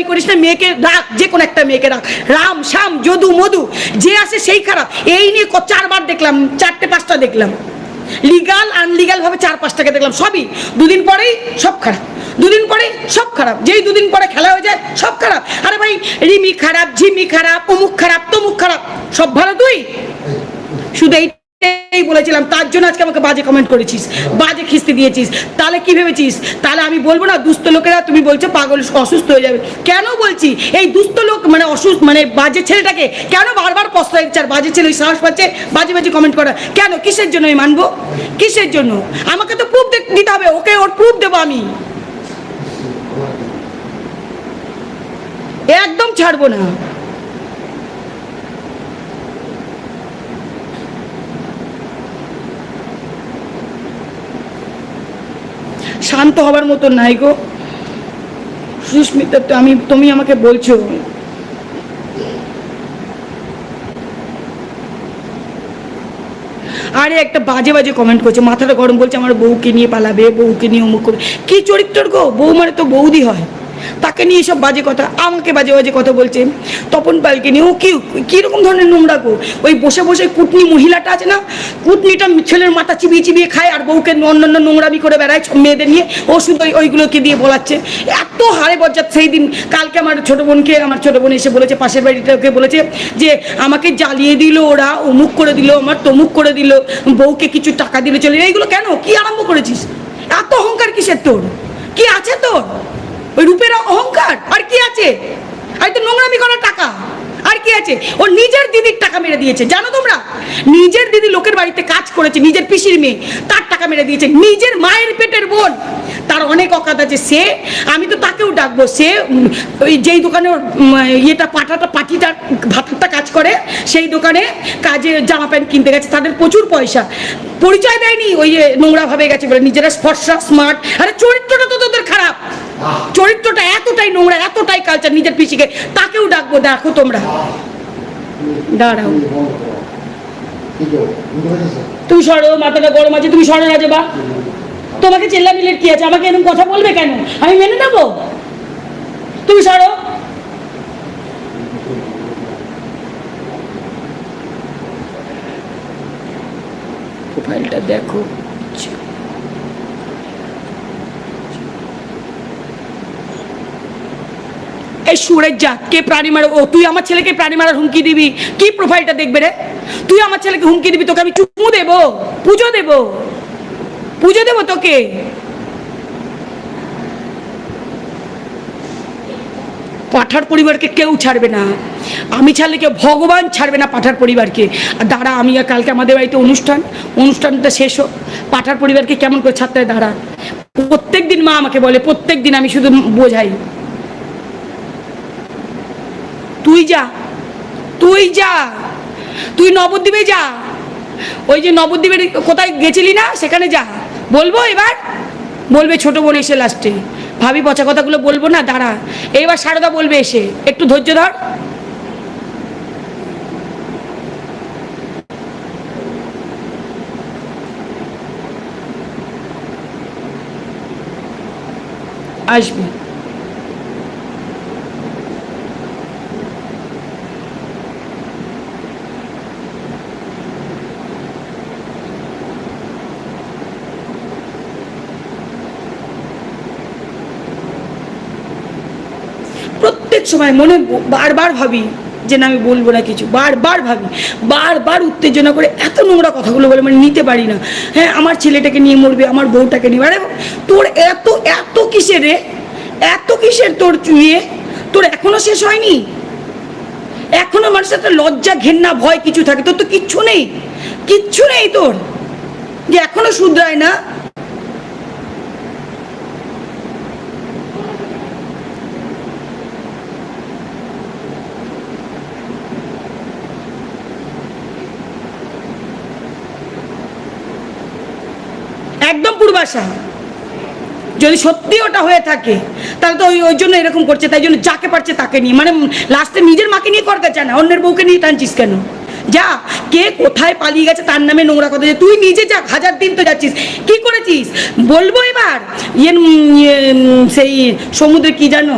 নোংরামি করিস না, মেয়েকে রাখ, যে কোনো একটা মেয়েকে রাখ। রাম, শ্যাম, যদু, মধু, যে আসে সেই খারাপ। এই নিয়ে চারবার দেখলাম, চারটে পাঁচটা দেখলাম। লিগাল আনলিগাল ভাবে চার পাঁচটাকে দেখলাম, সবই। দুদিন পরেই সব খারাপ। দুদিন পরে সব খারাপ। যেই দুদিন পরে খেলা হয়ে যায়, সব খারাপ। আরে ভাই, রিমি খারাপ, ঝিমি খারাপ, অমুক খারাপ, তমুক খারাপ, সব ভালো তুই? শুধু এইটাই বলেছিলাম, তার জন্য আজকে আমাকে বাজে কমেন্ট করেছিস, বাজে খিস্তি দিয়েছিস। তাহলে কি ভেবেছিস? তাহলে আমি বলব না, দুস্থ লোকেরা তুমি বলছো পাগল, অসুস্থ হয়ে যাবে। কেন বলছি? এই দুস্থ লোক মানে অসুস্থ মানে বাজে ছেলেটাকে কেন বারবার পস্তায় দিচ্ছে? আর বাজে ছেলে সাহস পাচ্ছে বাজে বাজে কমেন্ট করা কেন? কিসের জন্য আমি মানবো? কিসের জন্য? আমাকে তো প্রুফ দিতে হবে, ওকে ওর প্রুফ দেবো আমি। একদম ছাড়বো না। শান্ত হবার মতো নাই গো। সুস্মিতা, তো আমি, তুমি আমাকে বলছো। আরে একটা বাজে বাজে কমেন্ট করছে। মাথাটা গরম বলছে আমার বউকে নিয়ে পালাবে, বউকে নিয়ে অমুক করবে। কি চরিত্র গো? বউ মানে তো বৌদি হয়। তাকে নিয়ে সব বাজে কথা, আমাকে বাজে বাজে কথা বলছে। তপন পালকে নিয়ে, ও কি, কীরকম ধরনের নোংরা গো? ওই বসে বসে কুটনি মহিলাটা আছে না? কুটনিটা ছেলের মাথা চিবিয়ে চিবিয়ে খায় আর বউকে অন্যান্য নোংরামি করে বেড়ায় সব মেয়েদের নিয়ে। ও শুধু ওই- ওইগুলোকে দিয়ে বলাচ্ছে। এত হারে বজ্জাত সেই দিন। কালকে আমার ছোট বোনকে, আমার ছোট বোন এসে বলেছে, পাশের বাড়িটাকে বলেছে যে, আমাকে জ্বালিয়ে দিল ওরা, অমুক করে দিল, আমার তমুক করে দিল, বউকে কিছু টাকা দিলে, চলে গেলো। এইগুলো কেন? কি আরম্ভ করেছিস? এত অহংকার কিসের তোর? কি আছে তোর ওই রূপের অহংকার আর কি আছে? আর তো নোংরামি করার টাকা। আর কি আছে? ও নিজের দিদির টাকা মেরে দিয়েছে, জানো তোমরা? নিজের দিদি লোকের বাড়িতে কাজ করেছে, নিজের পিসির মেয়ে, তার টাকা মেরে দিয়েছে, নিজের মায়ের পেটের বোন। তার অনেক অকাত আছে, সে, আমি তো তাকেও ডাকবো, সে ওই যেই দোকানে ইয়েটা, পাঠাটা পাটিটা ভাতারটা কাজ করে, সেই দোকানে কাজে জামা প্যান্ট কিনতে গেছে, তাদের প্রচুর পয়সা। পরিচয় দেয়নি, ওই নোংরা ভাবে গেছে বলে, নিজেরা স্পর্শা, স্মার্ট। আরে চরিত্রটা তো চরিত্রটা এতটাই নোংরা, এতটাই কালচার নিজের পিসিকে, তাকেও ডাকবো, দেখো তোমরা। দাঁড়াও। তুমি সরো, মাথাটা গরম আছে, তুমি সরো রাজে বা। তোমাকে চেল্লা মিলের কি আছে? আমাকে এরকম কথা বলবে কেন? আমি মেনে নেব? তুমি সরো। প্রোফাইলটা দেখো এই সুরের জাত কে প্রাণী মারা? ও, তুই আমার ছেলেকে প্রাণী মারার হুমকি দিবি? কি প্রোফাইলটা দেখবে রে? তুই আমার ছেলেকে হুমকি দিবি? তোকে আমি চুমু দেবো, পুজো দেবো পুজো দেবো তোকে। পাঠার পরিবারকে কেউ ছাড়বে না। আমি ছাড়লে কেউ ভগবান ছাড়বে না পাঠার পরিবারকে। আর দাঁড়া, আমি আর কালকে আমাদের বাড়িতে অনুষ্ঠান। অনুষ্ঠানটা শেষ হোক। পাঠার পরিবারকে কেমন করে ছাড়তে দাঁড়া। প্রত্যেক দিন মা আমাকে বলে প্রত্যেক দিন আমি শুধু বোঝাই। তুই যা তুই যা, তুই নবদ্বীপে যা। ওই যে নবদ্বীপের কোথায় গেছিলি না, সেখানে যা। বলব এবার? বলবে ছোট বোন এসে লাস্টে ভাবি পচা কথাগুলো বলব না, দাঁড়া। এইবার সারদা বলবে এসে। একটু ধৈর্য ধর। আসবে। প্রত্যেক সময় মনে বারবার ভাবি যে না, আমি বলব না কিছু। বারবার ভাবি। বারবার উত্তেজনা করে এত নোংরা কথাগুলো বলে মানে নিতে পারি না। হ্যাঁ আমার ছেলেটাকে নিয়ে মরবে, আমার বউটাকে নিয়ে। আরে, তোর এত এত কিসের রে? এত কিসের তোর ইয়ে? তোর এখনও শেষ হয়নি? এখনও মানুষের একটা লজ্জা, ঘেন্না, ভয় কিছু থাকে? তোর তো কিচ্ছু নেই। কিচ্ছু নেই তোর। যে এখনও শুধরায় না পূর্বাশা যদি সত্যি ওটা হয়ে থাকে তাহলে তো ওই ওই জন্য এরকম করছে তাই জন্য যাকে পারছে তাকে নিয়ে। মানে লাস্টে নিজের মাকে নিয়ে করতে চায় না অন্যের বউকে নিয়ে টানছিস কেন? যা কে কোথায় পালিয়ে গেছে তার নামে নোংরা কথা তুই নিজে যা হাজার দিন তো যাচ্ছিস। কি করেছিস? বলব এবার? ইয়ে ইয়ে, সেই সমুদ্রে কি জানো?